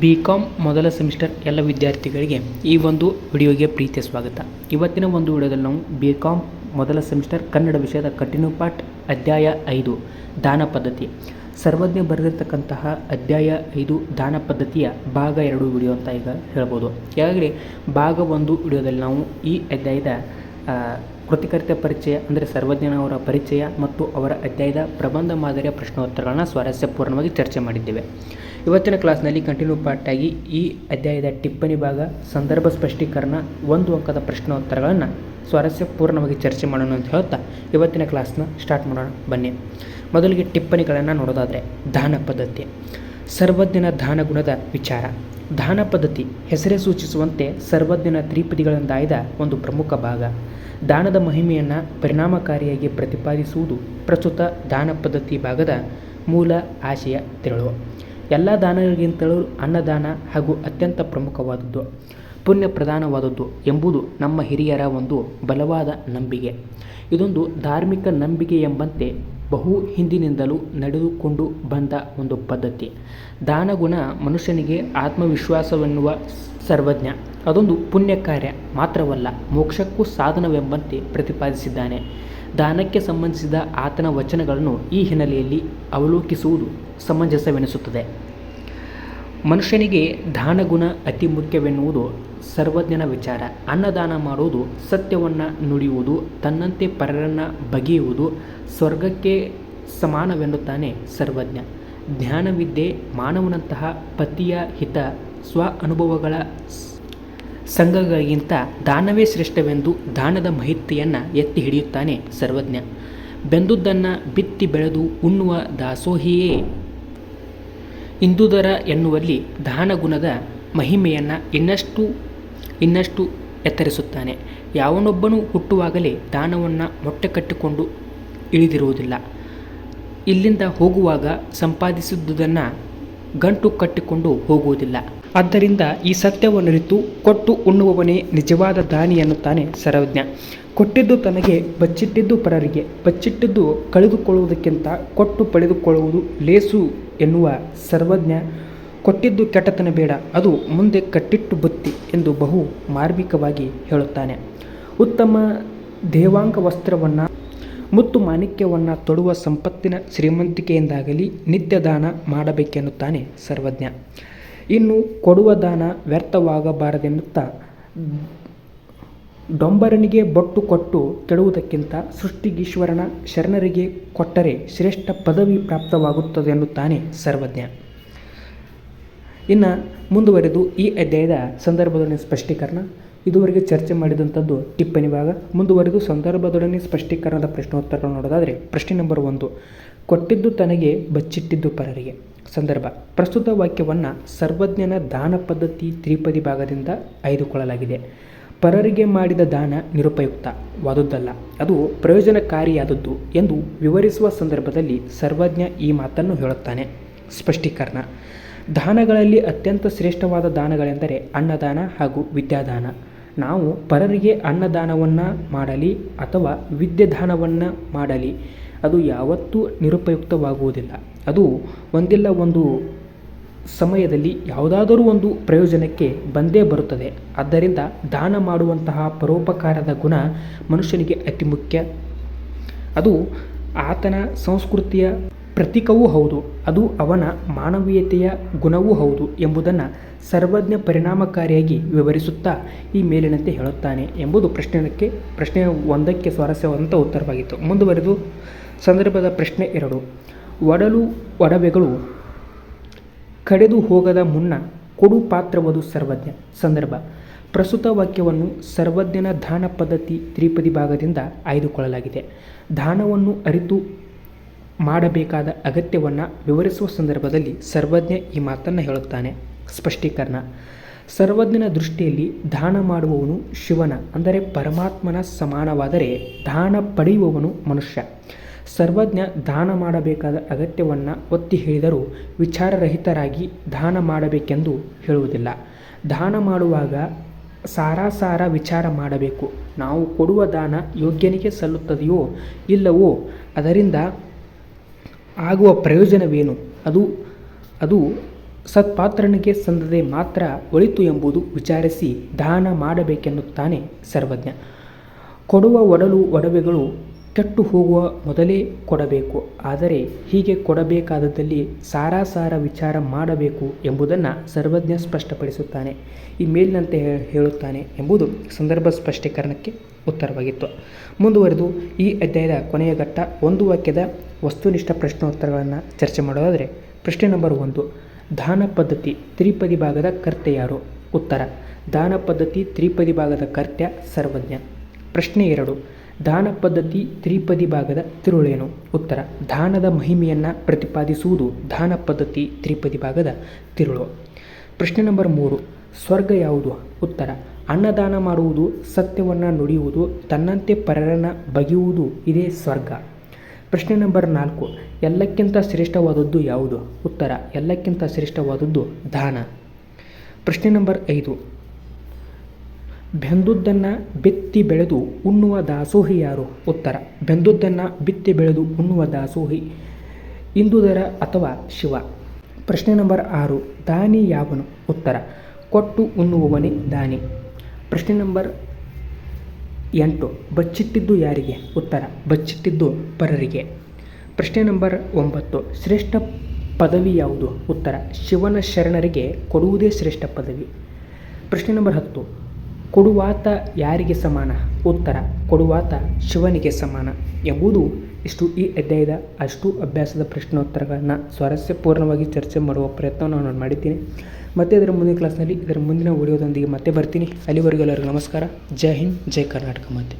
B com ಮೊದಲ semester ಎಲ್ಲ ವಿದ್ಯಾರ್ಥಿಗಳಿಗೆ ಈ ಒಂದು ವಿಡಿಯೋಗೆ ಪ್ರೀತಿಯ ಸ್ವಾಗತ. ಇವತ್ತಿನ ಒಂದು ವಿಡಿಯೋದಲ್ಲಿ ನಾವು ಬಿ ಕಾಮ್ ಮೊದಲ ಸೆಮಿಸ್ಟರ್ ಕನ್ನಡ ವಿಷಯದ ಕಂಟಿನ್ಯೂ ಪಾಠ ಅಧ್ಯಾಯ ಐದು, ದಾನ ಪದ್ಧತಿ. ಸರ್ವಜ್ಞ ಬರೆದಿರ್ತಕ್ಕಂತಹ ಅಧ್ಯಾಯ ಐದು, ದಾನ ಪದ್ಧತಿಯ ಭಾಗ ಎರಡು ವಿಡಿಯೋ ಅಂತ ಈಗ ಹೇಳ್ಬೋದು. ಈಗಾಗಲೇ ಭಾಗ ಒಂದು ವಿಡಿಯೋದಲ್ಲಿ ನಾವು ಈ ಅಧ್ಯಾಯದ ಕೃತಿಕರ್ತ ಪರಿಚಯ ಅಂದರೆ ಸರ್ವಜ್ಞನವರ ಪರಿಚಯ ಮತ್ತು ಅವರ ಅಧ್ಯಾಯದ ಪ್ರಬಂಧ ಮಾದರಿಯ ಪ್ರಶ್ನೋತ್ತರಗಳನ್ನು ಸ್ವಾರಸ್ಯಪೂರ್ಣವಾಗಿ ಚರ್ಚೆ ಮಾಡಿದ್ದೇವೆ. ಇವತ್ತಿನ ಕ್ಲಾಸ್ನಲ್ಲಿ ಕಂಟಿನ್ಯೂ ಪಾರ್ಟಾಗಿ ಈ ಅಧ್ಯಾಯದ ಟಿಪ್ಪಣಿ ಭಾಗ, ಸಂದರ್ಭ ಸ್ಪಷ್ಟೀಕರಣ, ಒಂದು ಅಂಕದ ಪ್ರಶ್ನೋತ್ತರಗಳನ್ನು ಸ್ವಾರಸ್ಯಪೂರ್ಣವಾಗಿ ಚರ್ಚೆ ಮಾಡೋಣ ಅಂತ ಹೇಳ್ತಾ ಇವತ್ತಿನ ಕ್ಲಾಸ್ನ ಸ್ಟಾರ್ಟ್ ಮಾಡೋಣ. ಬನ್ನಿ. ಮೊದಲಿಗೆ ಟಿಪ್ಪಣಿಗಳನ್ನು ನೋಡೋದಾದರೆ ದಾನ ಪದ್ಧತಿ ಸರ್ವಜ್ಞನ ದಾನ ಗುಣದ ವಿಚಾರ. ದಾನ ಪದ್ಧತಿ ಹೆಸರೇ ಸೂಚಿಸುವಂತೆ ಸರ್ವಜ್ಞನ ತ್ರಿಪದಿಗಳಿಂದಾಯ್ದ ಒಂದು ಪ್ರಮುಖ ಭಾಗ. ದಾನದ ಮಹಿಮೆಯನ್ನು ಪರಿಣಾಮಕಾರಿಯಾಗಿ ಪ್ರತಿಪಾದಿಸುವುದು ಪ್ರಸ್ತುತ ದಾನ ಪದ್ಧತಿ ಭಾಗದ ಮೂಲ ಆಶಯ ತೆರಳು ಎಲ್ಲ ದಾನಗಳಿಗಿಂತಲೂ ಅನ್ನದಾನ ಹಾಗೂ ಅತ್ಯಂತ ಪ್ರಮುಖವಾದದ್ದು, ಪುಣ್ಯ ಪ್ರಧಾನವಾದದ್ದು ಎಂಬುದು ನಮ್ಮ ಹಿರಿಯರ ಒಂದು ಬಲವಾದ ನಂಬಿಕೆ. ಇದೊಂದು ಧಾರ್ಮಿಕ ನಂಬಿಕೆ ಎಂಬಂತೆ ಬಹು ಹಿಂದಿನಿಂದಲೂ ನಡೆದುಕೊಂಡು ಬಂದ ಒಂದು ಪದ್ಧತಿ. ದಾನಗುಣ ಮನುಷ್ಯನಿಗೆ ಆತ್ಮವಿಶ್ವಾಸವೆನ್ನುವ ಸರ್ವಜ್ಞ. ಅದೊಂದು ಪುಣ್ಯ ಕಾರ್ಯ ಮಾತ್ರವಲ್ಲ, ಮೋಕ್ಷಕ್ಕೂ ಸಾಧನವೆಂಬಂತೆ ಪ್ರತಿಪಾದಿಸಿದ್ದಾನೆ. ದಾನಕ್ಕೆ ಸಂಬಂಧಿಸಿದ ಆತನ ವಚನಗಳನ್ನು ಈ ಹಿನ್ನೆಲೆಯಲ್ಲಿ ಅವಲೋಕಿಸುವುದು ಸಮಂಜಸವೆನಿಸುತ್ತದೆ. ಮನುಷ್ಯನಿಗೆ ದಾನಗುಣ ಅತಿ ಮುಖ್ಯವೆನ್ನುವುದು ಸರ್ವಜ್ಞನ ವಿಚಾರ. ಅನ್ನದಾನ ಮಾಡುವುದು ಸತ್ಯವನ್ನು ನುಡಿಯುವುದು, ತನ್ನಂತೆ ಪರರನ್ನು ಬಗೆಯುವುದು, ಸ್ವರ್ಗಕ್ಕೆ ಸಮಾನವೆನ್ನುತ್ತಾನೆ ಸರ್ವಜ್ಞ. ಜ್ಞಾನವಿದ್ಯೆ ಮಾನವನಂತಹ ಪತಿಯ ಹಿತ, ಸ್ವ ಅನುಭವಗಳ ಸಂಘಗಳಿಗಿಂತ ದಾನವೇ ಶ್ರೇಷ್ಠವೆಂದು ದಾನದ ಮಾಹಿತಿಯನ್ನು ಎತ್ತಿ ಹಿಡಿಯುತ್ತಾನೆ ಸರ್ವಜ್ಞ. ಬೆಂದುದನ್ನು ಬಿತ್ತಿ ಬೆಳೆದು ಉಣ್ಣುವ ದಾಸೋಹಿಯೇ ಇಂದುದರ ಎನ್ನುವಲ್ಲಿ ದಾನಗುಣದ ಮಹಿಮೆಯನ್ನು ಇನ್ನಷ್ಟು ಇನ್ನಷ್ಟು ಎತ್ತರಿಸುತ್ತಾನೆ. ಯಾವನೊಬ್ಬನು ಹುಟ್ಟುವಾಗಲೇ ದಾನವನ್ನು ಮೊಟ್ಟೆ ಕಟ್ಟಿಕೊಂಡು ಇಳಿದಿರುವುದಿಲ್ಲ. ಇಲ್ಲಿಂದ ಹೋಗುವಾಗ ಸಂಪಾದಿಸಿದ್ದುದನ್ನು ಗಂಟು ಕಟ್ಟಿಕೊಂಡು ಹೋಗುವುದಿಲ್ಲ. ಆದ್ದರಿಂದ ಈ ಸತ್ಯವನ್ನರಿತು ಕೊಟ್ಟು ಉಣ್ಣುವವನೇ ನಿಜವಾದ ದಾನಿ ಎನ್ನುತ್ತಾನೆ ಸರ್ವಜ್ಞ. ಕೊಟ್ಟಿದ್ದು ತನಗೆ ಬಚ್ಚಿಟ್ಟಿದ್ದು ಪರರಿಗೆ, ಬಚ್ಚಿಟ್ಟಿದ್ದು ಕಳೆದುಕೊಳ್ಳುವುದಕ್ಕಿಂತ ಕೊಟ್ಟು ಪಡೆದುಕೊಳ್ಳುವುದು ಲೇಸು. ಎನ್ನುವ ಸರ್ವಜ್ಞ ಕೊಟ್ಟಿದ್ದು ಕೆಟ್ಟತನ ಬೇಡ, ಅದು ಮುಂದೆ ಕಟ್ಟಿಟ್ಟು ಬುತ್ತಿ ಎಂದು ಬಹು ಮಾರ್ಮಿಕವಾಗಿ ಹೇಳುತ್ತಾನೆ. ಉತ್ತಮ ದೇವಾಂಗ ವಸ್ತ್ರವನ್ನು, ಮುತ್ತು ಮಾಣಿಕ್ಯವನ್ನು ತೊಡುವ ಸಂಪತ್ತಿನ ಶ್ರೀಮಂತಿಕೆಯಿಂದಾಗಲಿ ನಿತ್ಯ ದಾನ ಮಾಡಬೇಕೆನ್ನುತ್ತಾನೆ ಸರ್ವಜ್ಞ. ಇನ್ನು ಕೊಡುವ ದಾನ ವ್ಯರ್ಥವಾಗಬಾರದೆನ್ನುತ್ತಾ ಡೊಂಬರನಿಗೆ ಬೊಟ್ಟು ಕೊಟ್ಟು ಕೆಡುವುದಕ್ಕಿಂತ ಸೃಷ್ಟಿಗೀಶ್ವರನ ಶರಣರಿಗೆ ಕೊಟ್ಟರೆ ಶ್ರೇಷ್ಠ ಪದವಿ ಪ್ರಾಪ್ತವಾಗುತ್ತದೆ ಎನ್ನುತ್ತಾನೆ ಸರ್ವಜ್ಞ. ಇನ್ನು ಮುಂದುವರೆದು ಈ ಅಧ್ಯಾಯದ ಸಂದರ್ಭದೊಡನೆ ಸ್ಪಷ್ಟೀಕರಣ. ಇದುವರೆಗೆ ಚರ್ಚೆ ಮಾಡಿದಂಥದ್ದು ಟಿಪ್ಪಣಿ ಭಾಗ. ಮುಂದುವರೆದು ಸಂದರ್ಭದೊಡನೆ ಸ್ಪಷ್ಟೀಕರಣದ ಪ್ರಶ್ನೋತ್ತರಗಳು ನೋಡೋದಾದರೆ ಪ್ರಶ್ನೆ ನಂಬರ್ ಒಂದು. ಕೊಟ್ಟಿದ್ದು ತನಗೆ ಬಚ್ಚಿಟ್ಟಿದ್ದು ಪರರಿಗೆ. ಸಂದರ್ಭ. ಪ್ರಸ್ತುತ ವಾಕ್ಯವನ್ನು ಸರ್ವಜ್ಞನ ದಾನ ಪದ್ಧತಿ ತ್ರಿಪದಿ ಭಾಗದಿಂದ ಆಯ್ದುಕೊಳ್ಳಲಾಗಿದೆ. ಪರರಿಗೆ ಮಾಡಿದ ದಾನ ನಿರುಪಯುಕ್ತವಾದುದಲ್ಲ ಅದು ಪ್ರಯೋಜನಕಾರಿಯಾದದ್ದು ಎಂದು ವಿವರಿಸುವ ಸಂದರ್ಭದಲ್ಲಿ ಸರ್ವಜ್ಞ ಈ ಮಾತನ್ನು ಹೇಳುತ್ತಾನೆ. ಸ್ಪಷ್ಟೀಕರಣ. ದಾನಗಳಲ್ಲಿ ಅತ್ಯಂತ ಶ್ರೇಷ್ಠವಾದ ದಾನಗಳೆಂದರೆ ಅನ್ನದಾನ ಹಾಗೂ ವಿದ್ಯಾದಾನ. ನಾವು ಪರರಿಗೆ ಅನ್ನದಾನವನ್ನು ಮಾಡಲಿ ಅಥವಾ ವಿದ್ಯಾದಾನವನ್ನು ಮಾಡಲಿ, ಅದು ಯಾವತ್ತೂ ನಿರುಪಯುಕ್ತವಾಗುವುದಿಲ್ಲ. ಅದು ಒಂದಿಲ್ಲ ಒಂದು ಸಮಯದಲ್ಲಿ ಯಾವುದಾದರೂ ಒಂದು ಪ್ರಯೋಜನಕ್ಕೆ ಬಂದೇ ಬರುತ್ತದೆ. ಆದ್ದರಿಂದ ದಾನ ಮಾಡುವಂತಹ ಪರೋಪಕಾರದ ಗುಣ ಮನುಷ್ಯನಿಗೆ ಅತಿ ಮುಖ್ಯ. ಅದು ಆತನ ಸಂಸ್ಕೃತಿಯ ಪ್ರತೀಕವೂ ಹೌದು. ಅದು ಅವನ ಮಾನವೀಯತೆಯ ಗುಣವೂ ಹೌದು ಎಂಬುದನ್ನು ಸರ್ವಜ್ಞ ಪರಿಣಾಮಕಾರಿಯಾಗಿ ವಿವರಿಸುತ್ತಾ ಈ ಮೇಲಿನಂತೆ ಹೇಳುತ್ತಾನೆ ಎಂಬುದು ಪ್ರಶ್ನೆಗೆ ಪ್ರಶ್ನೆ ಒಂದಕ್ಕೆ ಸ್ವಾರಸ್ಯವಾದಂಥ ಉತ್ತರವಾಗಿತ್ತು. ಮುಂದುವರೆದು, ಸಂದರ್ಭದ ಪ್ರಶ್ನೆ ಎರಡು. ಒಡಲು ಒಡವೆಗಳು ಕಡೆದು ಹೋಗದ ಮುನ್ನ ಕೊಡು ಪಾತ್ರವದು ಸರ್ವಜ್ಞ. ಸಂದರ್ಭ. ಪ್ರಸ್ತುತ ವಾಕ್ಯವನ್ನು ಸರ್ವಜ್ಞನ ದಾನ ಪದ್ಧತಿ ತ್ರಿಪದಿ ಭಾಗದಿಂದ ಆಯ್ದುಕೊಳ್ಳಲಾಗಿದೆ. ದಾನವನ್ನು ಅರಿತು ಮಾಡಬೇಕಾದ ಅಗತ್ಯವನ್ನು ವಿವರಿಸುವ ಸಂದರ್ಭದಲ್ಲಿ ಸರ್ವಜ್ಞ ಈ ಮಾತನ್ನು ಹೇಳುತ್ತಾನೆ. ಸ್ಪಷ್ಟೀಕರಣ. ಸರ್ವಜ್ಞನ ದೃಷ್ಟಿಯಲ್ಲಿ ದಾನ ಮಾಡುವವನು ಶಿವನ, ಅಂದರೆ ಪರಮಾತ್ಮನ ಸಮಾನವಾದರೆ ದಾನ ಪಡೆಯುವವನು ಮನುಷ್ಯ. ಸರ್ವಜ್ಞ ದಾನ ಮಾಡಬೇಕಾದ ಅಗತ್ಯವನ್ನು ಒತ್ತಿ ಹೇಳಿದರೂ ವಿಚಾರರಹಿತರಾಗಿ ದಾನ ಮಾಡಬೇಕೆಂದು ಹೇಳುವುದಿಲ್ಲ. ದಾನ ಮಾಡುವಾಗ ಸಾರಾಸಾರ ವಿಚಾರ ಮಾಡಬೇಕು. ನಾವು ಕೊಡುವ ದಾನ ಯೋಗ್ಯನಿಗೆ ಸಲ್ಲುತ್ತದೆಯೋ ಇಲ್ಲವೋ ಅದರಿಂದ ಆಗುವ ಪ್ರಯೋಜನವೇನು? ಅದು ಅದು ಸತ್ಪಾತ್ರನಿಗೆ ಸಂದದೆ ಮಾತ್ರ ಒಳಿತು ಎಂಬುದು ವಿಚಾರಿಸಿ ದಾನ ಮಾಡಬೇಕೆನ್ನುತ್ತಾನೆ ಸರ್ವಜ್ಞ. ಕೊಡುವ ಒಡಲು ಒಡವೆಗಳು ಕೆಟ್ಟು ಹೋಗುವ ಮೊದಲೇ ಕೊಡಬೇಕು. ಆದರೆ ಹೀಗೆ ಕೊಡಬೇಕಾದದಲ್ಲಿ ಸಾರಾಸಾರ ವಿಚಾರ ಮಾಡಬೇಕು ಎಂಬುದನ್ನು ಸರ್ವಜ್ಞ ಸ್ಪಷ್ಟಪಡಿಸುತ್ತಾನೆ. ಈ ಮೇಲಿನಂತೆ ಹೇಳುತ್ತಾನೆ ಎಂಬುದು ಸಂದರ್ಭ ಸ್ಪಷ್ಟೀಕರಣಕ್ಕೆ ಉತ್ತರವಾಗಿತ್ತು. ಮುಂದುವರೆದು ಈ ಅಧ್ಯಾಯದ ಕೊನೆಯ ಘಟ್ಟ ಒಂದು ವಾಕ್ಯದ ವಸ್ತುನಿಷ್ಠ ಪ್ರಶ್ನೋತ್ತರಗಳನ್ನು ಚರ್ಚೆ ಮಾಡೋದಾದರೆ ಪ್ರಶ್ನೆ ನಂಬರ್ ಒಂದು, ದಾನ ಪದ್ಧತಿ ತ್ರಿಪದಿ ಭಾಗದ ಕರ್ತೆ ಯಾರು? ಉತ್ತರ, ದಾನ ಪದ್ಧತಿ ತ್ರಿಪದಿ ಭಾಗದ ಕರ್ತ್ಯ ಸರ್ವಜ್ಞ. ಪ್ರಶ್ನೆ ಎರಡು ದಾನ ಪದ್ಧತಿ ತ್ರಿಪದಿ ಭಾಗದ ತಿರುಳೇನು? ಉತ್ತರ, ದಾನದ ಮಹಿಮೆಯನ್ನು ಪ್ರತಿಪಾದಿಸುವುದು ದಾನ ಪದ್ಧತಿ ತ್ರಿಪದಿ ಭಾಗದ ತಿರುಳು. ಪ್ರಶ್ನೆ ನಂಬರ್ ಮೂರು, ಸ್ವರ್ಗ ಯಾವುದು? ಉತ್ತರ, ಅನ್ನದಾನ ಮಾಡುವುದು, ಸತ್ಯವನ್ನು ನುಡಿಯುವುದು, ತನ್ನಂತೆ ಪರರನ್ನು ಬಗೆಯುವುದು ಇದೇ ಸ್ವರ್ಗ. ಪ್ರಶ್ನೆ ನಂಬರ್ ನಾಲ್ಕು, ಎಲ್ಲಕ್ಕಿಂತ ಶ್ರೇಷ್ಠವಾದದ್ದು ಯಾವುದು? ಉತ್ತರ, ಎಲ್ಲಕ್ಕಿಂತ ಶ್ರೇಷ್ಠವಾದದ್ದು ದಾನ. ಪ್ರಶ್ನೆ ನಂಬರ್ ಐದು ಬೆಂದುದನ್ನು ಬಿತ್ತಿ ಬೆಳೆದು ಉಣ್ಣುವ ದಾಸೋಹಿ ಯಾರು? ಉತ್ತರ, ಬೆಂದುದ್ದನ್ನು ಬಿತ್ತಿ ಬೆಳೆದು ಉಣ್ಣುವ ದಾಸೋಹಿ. ಇಂದುದರ ಅಥವಾ ಶಿವ? ಪ್ರಶ್ನೆ ನಂಬರ್ ಆರು, ದಾನಿ ಯಾವನು? ಉತ್ತರ, ಕೊಟ್ಟು ಉಣ್ಣುವವನೇ ದಾನಿ. ಪ್ರಶ್ನೆ ನಂಬರ್ ಎಂಟು, ಬಚ್ಚಿಟ್ಟಿದ್ದು ಯಾರಿಗೆ? ಉತ್ತರ, ಬಚ್ಚಿಟ್ಟಿದ್ದು ಪರರಿಗೆ. ಪ್ರಶ್ನೆ ನಂಬರ್ ಒಂಬತ್ತು, ಶ್ರೇಷ್ಠ ಪದವಿ ಯಾವುದು? ಉತ್ತರ, ಶಿವನ ಶರಣರಿಗೆ ಕೊಡುವುದೇ ಶ್ರೇಷ್ಠ ಪದವಿ. ಪ್ರಶ್ನೆ ನಂಬರ್ ಹತ್ತು ಕೊಡುವಾತ ಯಾರಿಗೆ ಸಮಾನ? ಉತ್ತರ, ಕೊಡುವಾತ ಶಿವನಿಗೆ ಸಮಾನ. ಎಂಬುದು ಇಷ್ಟು ಈ ಅಧ್ಯಾಯದ ಅಷ್ಟು ಅಭ್ಯಾಸದ ಪ್ರಶ್ನೋತ್ತರಗಳನ್ನು ಸ್ವಾರಸ್ಯಪೂರ್ಣವಾಗಿ ಚರ್ಚೆ ಮಾಡುವ ಪ್ರಯತ್ನವನ್ನು ನಾನು ಮಾಡಿದ್ದೀನಿ. ಮತ್ತೆ ಇದರ ಮುಂದಿನ ಕ್ಲಾಸ್ನಲ್ಲಿ ಇದರ ಮುಂದಿನ ವಿಡಿಯೋದೊಂದಿಗೆ ಮತ್ತೆ ಬರ್ತೀನಿ. ಅಲ್ಲಿವರೆಗೂ ಎಲ್ಲರಿಗೂ ನಮಸ್ಕಾರ. ಜೈ ಹಿಂದ್, ಜೈ ಕರ್ನಾಟಕ ಮತ್ತೆ